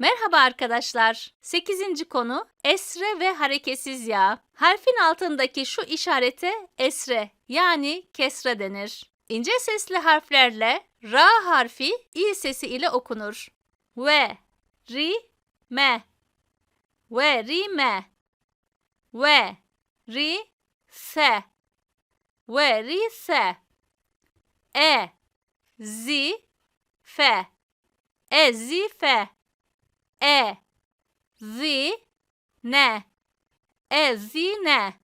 Merhaba arkadaşlar. 8. konu esre ve hareketsiz yağ. Harfin altındaki şu işarete esre yani kesre denir. İnce sesli harflerle ra harfi i sesi ile okunur. Ve, ri, me. Ve, ri, me. Ve, ri, se. Ve, ri, se. E, zi, fe. E, zi, fe. E, zi, ne. E, zi, ne.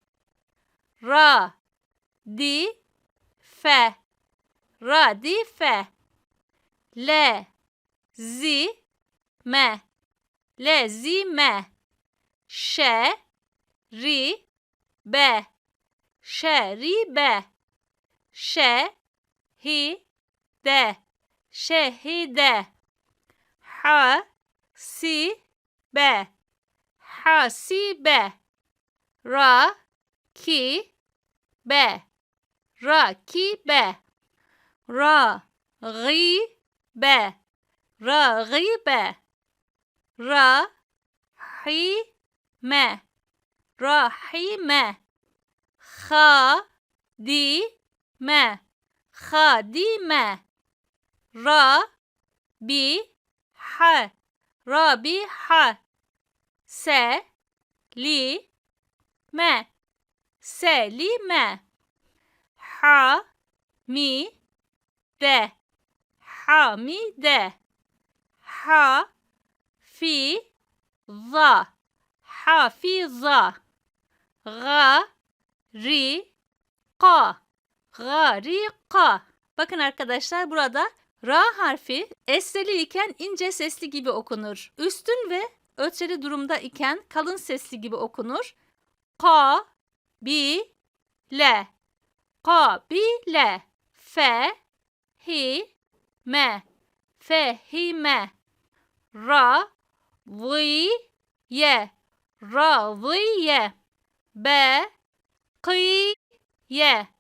Ra, di, fe. Ra, di, fe. Le, zi, me. Le, zi, me. Şe, ri, be. Şe, ri, be. Şe, hi, de. Şehide. Ha, si, be. Ha, si, be. Ra, ki, be. Ra, ki, be. Ra, ri, be. Ra, ri, be. Ra, hi, me. Ra, hi, me. Ha, di, me. Ha, di, me. Ra, bi, ha. Ra, bi, ha. Se, li, me. Se, li, me. Ha, mi, de. Ha, mi, de. Ha, fi, za. Ha, fi, za. Ga, ri, ka. Ga, ri, ka. Bakın arkadaşlar burada ra harfi esreli iken ince sesli gibi okunur. Üstün ve ötreli durumda iken kalın sesli gibi okunur. Ka, bi, le. Ka, bi, le. Fe, hi, me. Fe, hi, me. Ra, vi, ye. Ra, vi, ye. Be, kıy, ye.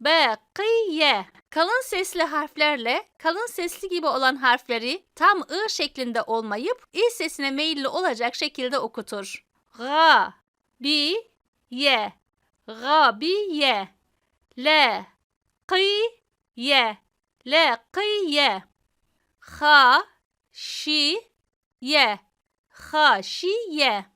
Be, kıy, ye. Kalın sesli harflerle kalın sesli gibi olan harfleri tam ı şeklinde olmayıp i sesine meyilli olacak şekilde okutur. Ga, bi, ye. Ga, bi, ye. Le, kıy, ye. Le, kıy, ye. Ha, şi, ye. Ha, şi, ye.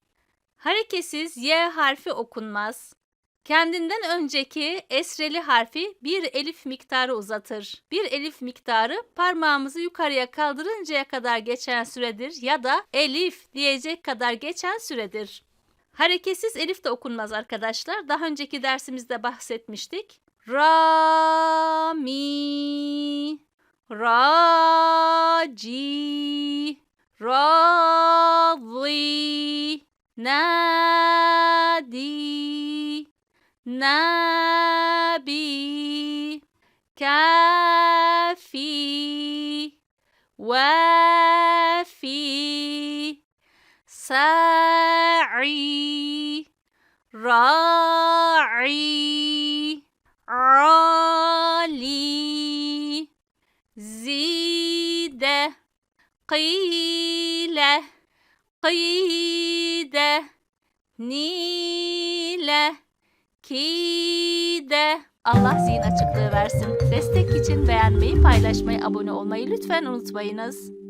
Hareketsiz y harfi okunmaz. Kendinden önceki esreli harfi bir elif miktarı uzatır. Bir elif miktarı parmağımızı yukarıya kaldırıncaya kadar geçen süredir ya da elif diyecek kadar geçen süredir. Hareketsiz elif de okunmaz arkadaşlar. Daha önceki dersimizde bahsetmiştik. Ra, mi, ra, ci, ra, zi, na, نبي كافي وفي سعي راعي عالي زيد قيل قيد نيله nile, kide. Allah zihin açıklığı versin. Destek için beğenmeyi, paylaşmayı, abone olmayı lütfen unutmayınız.